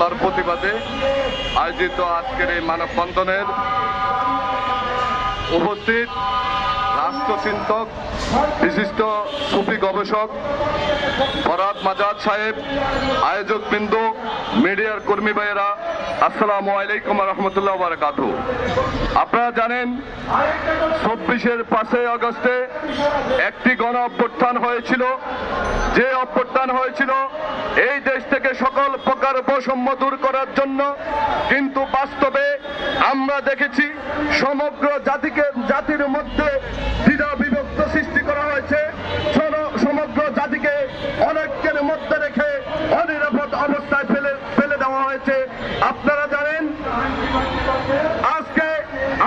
তার প্রতিবাদে আয়োজিত আজকের এই মানববন্ধনের উপস্থিত রাষ্ট্রচিন্তক বিশিষ্ট সুফি গবেষক ফরাদ মাজাদ সাহেব, আয়োজক বিন্দু, মিডিয়ার কর্মী ভাইয়েরা, আসসালামু আলাইকুম রহমতুল্লাহ বারকাত। আপনারা জানেন, চব্বিশের পাঁচই আগস্টে একটি গণ অভ্যুত্থান হয়েছিল। যে অভ্যুত্থান হয়েছিল, এই দেশ থেকে সকল প্রকার বৈষম্য দূর করার জন্য কিন্তু বাস্তবে আমরা দেখেছি, সমগ্র জাতিকে, জাতির মধ্যে দ্বিধা বিভক্ত সৃষ্টি করা হয়েছে। সমগ্র জাতিকে অনেকের মধ্যে রেখে অনিরাপদ অবস্থায় ফেলে ফেলে দেওয়া হয়েছে। আপনারা জানেন, আজকে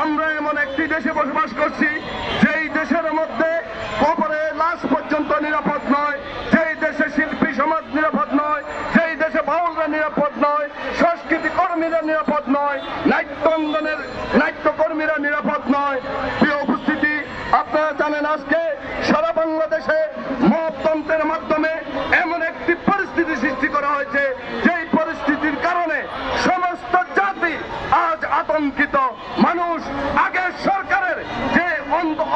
আমরা এমন একটি দেশে বসবাস করছি, যেই দেশের মধ্যে কবরে লাশ পর্যন্ত নিরাপদ নয়, যেই দেশে শিল্পী সমাজ নিরাপদ নয়, যেই দেশে বাউলরা নিরাপদ নয়, সংস্কৃতি কর্মীরা নিরাপদ নয়, নাট্যঙ্গনের নাট্যকর্মীরা নিরাপদ নয়। আপনারা জানেন আজকে সারা বাংলাদেশে মতন্ত্রের মাধ্যমে এমন একটি পরিস্থিতি সৃষ্টি করা হয়েছে, যেই পরিস্থিতির কারণে সমস্ত জাতি আজ আতঙ্কিত। মানুষ আগের সরকারের যে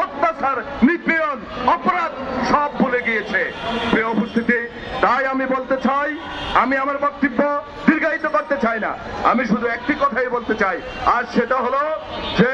অত্যাচার, নিপীড়ন, অপরাধ সব ভুলে গিয়েছে। প্রিয় উপস্থিতি, তাই আমি বলতে চাই, আমি আমার বক্তব্য দীর্ঘায়িত করতে চাই না। আমি শুধু একটি কথাই বলতে চাই, আর সেটা হলো যে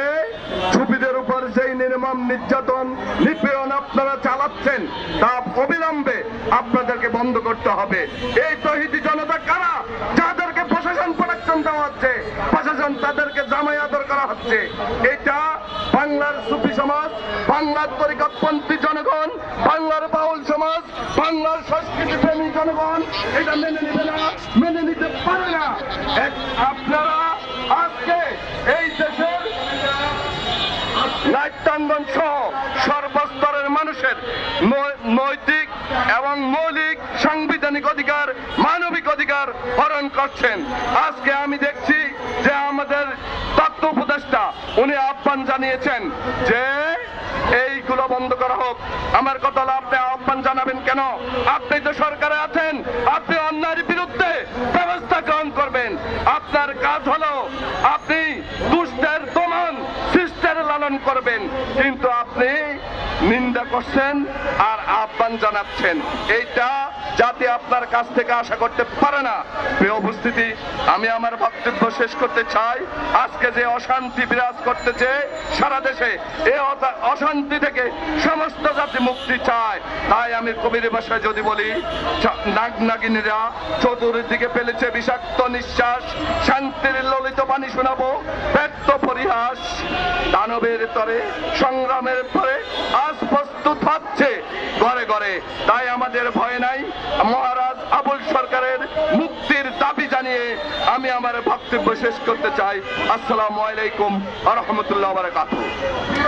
উপর যেই নির্মম নির্যাতন নিপীড়ন আপনারা চালাচ্ছেন, তা অবিলম্বে আপনাদেরকে বন্ধ করতে হবে। এই তহিদি জনতা কারা? যাদেরকে প্রশাসন প্রোটেকশন দেওয়া হচ্ছে, প্রশাসন তাদেরকে জামাই আদর করা হচ্ছে। এটা বাংলার সুফি সমাজ, বাংলার তরিকাপন্থী জনগণ, বাংলার বাউল সমাজ, বাংলার সংস্কৃতি প্রেমী জনগণ, এটা মেনে নিবে না, মেনে নিতে পারে না। এক- আপনারা আজকে এই দেশের নাট্যাঙ্গন সহ সর্বস্তরের মানুষের নৈতিক এবং মৌলিক সাংবিধানিক অধিকার, মানবিক অধিকার হরণ করছেন। আজকে আমি দেখছি যে আমাদের তত্ত্ব উপদেষ্টা, উনি আহ্বান জানিয়েছেন যে এইগুলো বন্ধ করা হোক। আমার কথা আপনি আহ্বান জানাবেন কেন? আপনি তো সরকারে আছেন, আপনি অন্যায়ের বিরুদ্ধে ব্যবস্থা গ্রহণ করবেন। আপনার কাজ হলো, আপনি দুষ্টের লালন করবেন। কিন্তু আপনি নিন্দা করছেন আর আহ্বান জানাচ্ছেন। এইটা জাতি আপনার কাছ থেকে আশা করতে পারে না। প্রিয় উপস্থিতি, আমি আমার বক্তব্য শেষ করতে চাই। আজকে যে অশান্তি বিরাজ করতেছে সারা দেশে অতা- অশান্তি থেকে সমস্ত জাতি মুক্তি চায়। তাই আমি কবির ভাষায় যদি বলি নাগ নাগিনীরা চতুর্দিকে ফেলেছে বিষাক্ত নিঃশ্বাস। শান্তির ললিত পানি শোনাবো ব্যক্ত পরিহাস। দানবের তরে, সংগ্রামের পরে আজ প্রস্তুত হচ্ছে ঘরে ঘরে তাই আমাদের ভয় নাই। মহারাজ আবুল সরকারের মুক্তির দাবি জানিয়ে আমি আমার বক্তব্য শেষ করতে চাই। আসসালামু আলাইকুম আ রহমতুল্লাহ বারাকাতুহু।